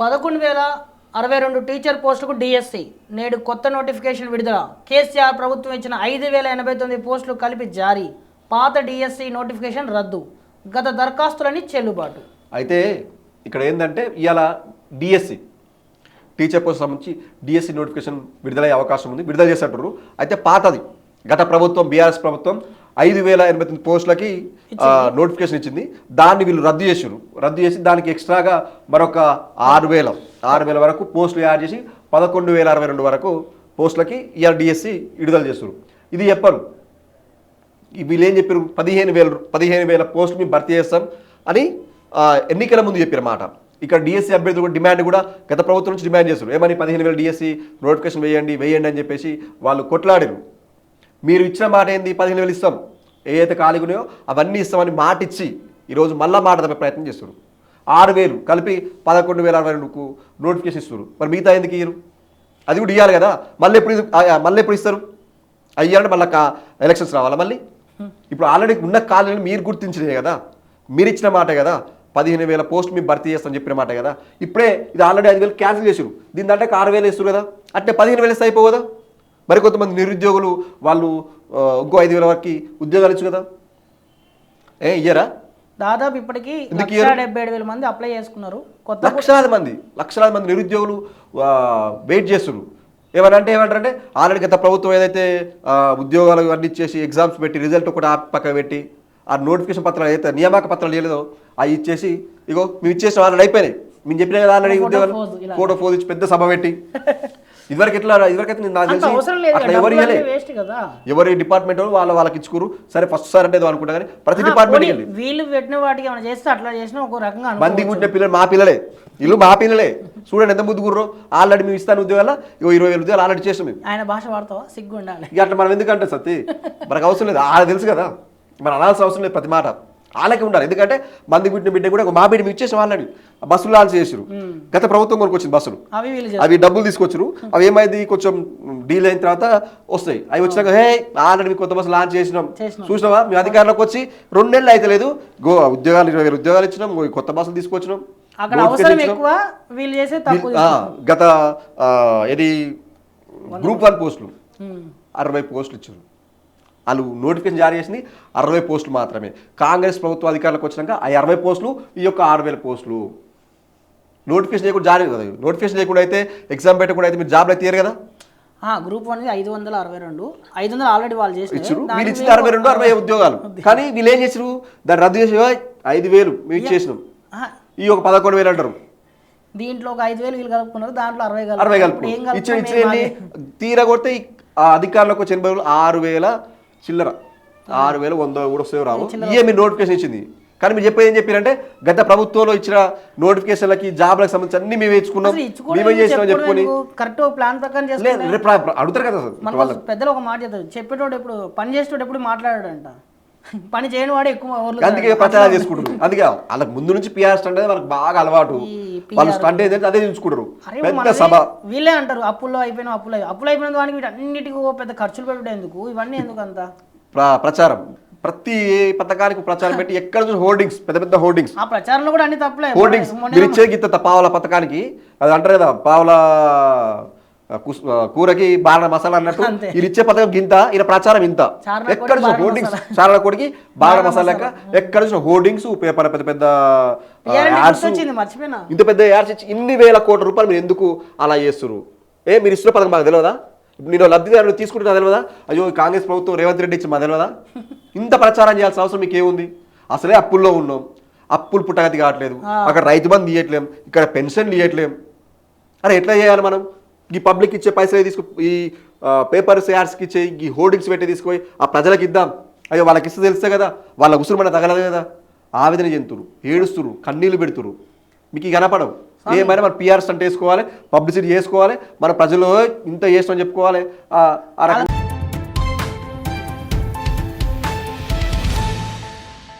పదకొండు వేల అరవై రెండు టీచర్ పోస్టులకు డిఎస్సి. నేడు కొత్త నోటిఫికేషన్ విడుదల. కేసీఆర్ ప్రభుత్వం ఇచ్చిన ఐదు వేల ఎనభై తొమ్మిది పోస్టులు కలిపి జారీ. పాత డిఎస్సి నోటిఫికేషన్ రద్దు. గత దరఖాస్తులని చెల్లుబాటు. అయితే ఇక్కడ ఏంటంటే ఇవాళ డిఎస్సి టీచర్ పోస్ట్ సంబంధించి డిఎస్సి నోటిఫికేషన్ విడుదలయ్యే అవకాశం ఉంది. విడుదల చేసేటారు అయితే పాతది. గత ప్రభుత్వం బీఆర్ఎస్ ప్రభుత్వం ఐదు వేల ఎనభై తొమ్మిది పోస్టులకి నోటిఫికేషన్ ఇచ్చింది. దాన్ని వీళ్ళు రద్దు చేసారు రద్దు చేసి దానికి ఎక్స్ట్రాగా మరొక ఆరు వేల ఆరు వేల వరకు పోస్టులు యాడ్ చేసి పదకొండు వేల అరవై రెండు వరకు పోస్టులకి ఇవాళ డిఎస్సి విడుదల చేస్తారు ఇది చెప్పరు. వీళ్ళు ఏం చెప్పారు పదిహేను వేల పదిహేను వేల పోస్టులు మేము భర్తీ చేస్తాం అని ఎన్నికల ముందు చెప్పారు మాట ఇక్కడ డిఎస్సి అభ్యర్థులు కూడా డిమాండ్ కూడా గత ప్రభుత్వం నుంచి డిమాండ్ చేస్తారు ఏమని పదిహేను వేల డిఎస్సి నోటిఫికేషన్ వేయండి వేయండి అని చెప్పేసి వాళ్ళు కొట్లాడారు మీరు ఇచ్చిన మాట ఏంది? పదిహేను వేలు ఇస్తాం. ఏ అయితే ఖాళీగా ఉన్నాయో అవన్నీ ఇస్తామని మాట ఇచ్చి ఈరోజు మళ్ళా మాట తప్పే ప్రయత్నం చేస్తారు. ఆరు వేలు కలిపి పదకొండు వేల అరవై రెండుకు నోటిఫికేషన్ ఇస్తారు. మరి మిగతా ఎందుకు ఇయ్యరు? అది కూడా ఇవ్వాలి కదా. మళ్ళీ ఎప్పుడు మళ్ళీ ఎప్పుడు ఇస్తారు? అయ్యారంటే మళ్ళీ ఎలక్షన్స్ రావాలా మళ్ళీ? ఇప్పుడు ఆల్రెడీ ఉన్న కాలేజీని మీరు గుర్తించినాయి కదా. మీరు ఇచ్చిన మాట కదా. పదిహేను వేల పోస్ట్ మీరు భర్తీ చేస్తామని చెప్పిన మాట కదా. ఇప్పుడే ఇది ఆల్రెడీ ఐదు వేలు క్యాన్సిల్ చేసారు దీని దాంట్లో ఆరు వేలు వేస్తారు కదా. అంటే పదిహేను వేలు ఇస్తే అయిపోవు కదా మరి కొంతమంది నిరుద్యోగులు వాళ్ళు ఇంకో ఐదు వేల వరకు ఉద్యోగాలు ఇచ్చు కదా. ఏ ఇయ్యరా? దాదాపు ఇప్పటికీ లక్ష? డెబ్బై ఏడు వేల మంది అప్లై చేసుకున్నారు. కొత్త లక్షలాది మంది లక్షలాది మంది నిరుద్యోగులు వెయిట్ చేస్తున్నారు. ఏమనంటే ఏమంటారంటే ఆల్రెడీ గత ప్రభుత్వం ఏదైతే ఉద్యోగాలు అన్ని ఇచ్చేసి ఎగ్జామ్స్ పెట్టి రిజల్ట్ కూడా పక్క పెట్టి ఆ నోటిఫికేషన్ పత్రాలు ఏదైతే నియామక పత్రాలు లేదో అవి ఇచ్చేసి ఇగో మేము ఇచ్చేసిన ఆల్రెడీ అయిపోయినాయి. మేము చెప్పిన కదా ఆల్రెడీ ఉద్యోగాలు. ఫోటో ఫోజ్ ఇచ్చి పెద్ద సభ పెట్టి. ఇదివరకు ఎట్లా ఇదివరకైతే నేను నాకు తెలిసి అట్లా ఎవరు ఇవ్వలే ఎవరి డిపార్ట్మెంట్ వాళ్ళు వాళ్ళ వాళ్ళకి ఇచ్చుకోరు. సరే ఫస్ట్ సార్ అంటే అనుకుంటా కానీ ప్రతి ఆ, డిపార్ట్మెంట్కి పోనీ వెళ్ళి పెట్టిన వాటికి ఏమైనా చేస్తే అట్లా చేసినా ఒక రకంగా మంది. పుట్టిన పిల్లలు మా పిల్లలే. ఇల్లు మా పిల్లలే. చూడండి ఎంత ముద్దు గుర్రో ఆల్రెడీ మేము ఇస్తాను ఉద్యోగాల ఇరవై వేలు ఉద్యోగాలు ఆల్రెడీ చేసాం మేము. ఆయన భాష వాడతావా? సిగ్గు ఉండాలి ఇక అట్లా మనం ఎందుకంటే సత్తి మనకు అవసరం లేదు. ఆడ తెలుసు కదా. మనం అనాల్సిన అవసరం లేదు ప్రతి మాట. వాళ్ళకి ఉండాలి. ఎందుకంటే మంది పుట్టిన బిడ్డ కూడా ఒక మా బిడ్డ ఇచ్చేసాం ఆల్రెడీ బస్సులు లాంచ్ చేసారు గత ప్రభుత్వం కొనుక్కొచ్చింది బస్సులు. అవి డబ్బులు తీసుకొచ్చారు అవి ఏమైంది? కొంచెం డీల్ అయిన తర్వాత వస్తాయి. అవి వచ్చినాక హే ఆల్రెడీ మీకు కొత్త బస్సు లాంచ్ చేసినాం. చేసినాం. చూసినావా? మీ అధికారంలోకి వచ్చి రెండు నెలలు అయితే లేదు గో ఉద్యోగాలు ఇరవై వేలు ఉద్యోగాలు ఇచ్చినాం. కొత్త బస్సులు తీసుకొచ్చినాం. గత ఇది గ్రూప్ వన్ పోస్టులు. అరవై పోస్టులు ఇచ్చారు వాళ్ళు నోటిఫికేషన్ జారీ చేసింది అరవై పోస్టులు మాత్రమే. కాంగ్రెస్ ప్రభుత్వం అధికారంలోకి వచ్చినాక ఆ అరవై పోస్టులు ఈ యొక్క ఆరు వేల పోస్టులు. నోటిఫికేషన్ లేకుండా జారీ కదా నోటిఫికేషన్ లేకుండా అయితే ఎగ్జామ్ పెట్టకుండా అయితే మీరు జాబ్లు అయితే కదా? ఆ, గ్రూప్ వన్ ఐదు వందల అరవై రెండు. ఐదు వందలు ఆల్రెడీ వాళ్ళు ఇచ్చారు. వీళ్ళు ఇచ్చింది మేము- అరవై రెండు అరవై ఉద్యోగాలు. కానీ వీళ్ళు ఏం చేసారు దాన్ని రద్దు చేసి "ఓయ్, ఐదు వేలు మేము ఇచ్చేసినాం. ఈ ఒక పదకొండు వేలు అంటారు. దీంట్లో ఒక ఐదు వేలు వీళ్ళు కలుపుకున్నారు దాంట్లో అరవై అరవై. కలుపు ఇచ్చిన ఇచ్చిన తీరా కొడితే అధికారంలోకి వచ్చే ఎనభై రోజులు ఆరు వేల చిల్లర. ఆరు వేల వంద కూడా వస్తాయో రావు. ఇవే మీరు నోటిఫికేషన్ ఇచ్చింది. కానీ మీరు చెప్పేది ఏం చెప్పారంటే గత ప్రభుత్వంలో ఇచ్చిన నోటిఫికేషన్లకి జాబ్లకు సంబంధించి అన్ని మేము ఇచ్చుకున్నాం. మేమే చేసినాం చెప్పుకొని? కరెక్ట్ ప్లాన్ ప్రకారం అడుగుతారు కదా పెద్దలు ఒక మాట చెప్తారు. చెప్పేటోడు ఎప్పుడు పని చేసేటోడు ఎప్పుడు మాట్లాడాడంట. పని చేయని వాడు ఎక్కువ అందుకే ప్రచారం చేసుకుంటారు. అందుకే వాళ్ళకి ముందు నుంచి పిఆర్ స్టంట్ అనేది వాళ్ళకి బాగా అలవాటు. వాళ్ళు స్టంట్ ఏంటంటే అదే చూసుకుంటారు. పెద్ద సభ. వీళ్ళే అంటారు అప్పుల్లో అయిపోయిన అప్పులు. అప్పులు అయిపోయిన దానికి వీటన్నిటికీ పెద్ద ఖర్చులు పెట్టడం ఎందుకు ఇవన్నీ ఎందుకు అంత? ప్ర- ప్రచారం. ప్రతి పథకానికి ప్రచారం పెట్టి ఎక్కడ చూసి హోర్డింగ్స్ పెద్ద పెద్ద హోర్డింగ్స్. ఆ ప్రచారంలో కూడా అన్ని తప్పులే. హోర్డింగ్స్. మీరు ఇచ్చే గిత్త పావుల పథకానికి. అది అంటారు కదా పావుల కూరకి బారణ మసాలా అన్నట్టు. వీళ్ళు ఇచ్చే పథకం గింత ఇలా ప్రచారం ఇంత. ఎక్కడ కోడి, చూసిన హోర్డింగ్స్. చారణ కొడికి బారణ మసాలా. లెక్క. ఎక్కడ చూసిన హోర్డింగ్స్ పేపర్ పెద్ద పెద్ద యాడ్స్ ఇంత పెద్ద యాడ్స్ ఇచ్చి ఇన్ని వేల కోట్ల రూపాయలు మీరు ఎందుకు అలా చేస్తున్నారు ఏ మీరు ఇస్తున్న పథకం మాకు తెలియదా నేను లబ్ధిదారులు తీసుకుంటున్నా తెలియదా అయ్యో కాంగ్రెస్ ప్రభుత్వం రేవంత్ రెడ్డి ఇచ్చి మా తెలియదా ఇంత ప్రచారం చేయాల్సిన అవసరం మీకు ఏముంది? అసలే అప్పుల్లో ఉన్నాం. అప్పులు పుట్టగతి కావట్లేదు. అక్కడ రైతు బంధు ఇవ్వట్లేం ఇక్కడ పెన్షన్లు ఇవ్వట్లేం అరే ఎట్లా చేయాలి మనం? ఈ పబ్లిక్ ఇచ్చే పైసలు తీసుకు ఈ పేపర్స్ యాడ్స్కి ఇచ్చే ఈ హోర్డింగ్స్ పెట్టి తీసుకుపోయి ఆ ప్రజలకు ఇద్దాం. అయ్యో వాళ్ళకి ఇస్తే తెలిస్తే కదా వాళ్ళ ఉసురు మన తగలదు కదా. ఆవేదన చెందుతురు ఏడుస్తురు కన్నీళ్ళు పెడుతురు మీకు ఈ కనపడవు. ఏమైనా మన పిఆర్స్ అంటే వేసుకోవాలి పబ్లిసిటీ చేసుకోవాలి మన ప్రజలు ఇంత చేస్తామని చెప్పుకోవాలి. ఆ- ఆ రకంగా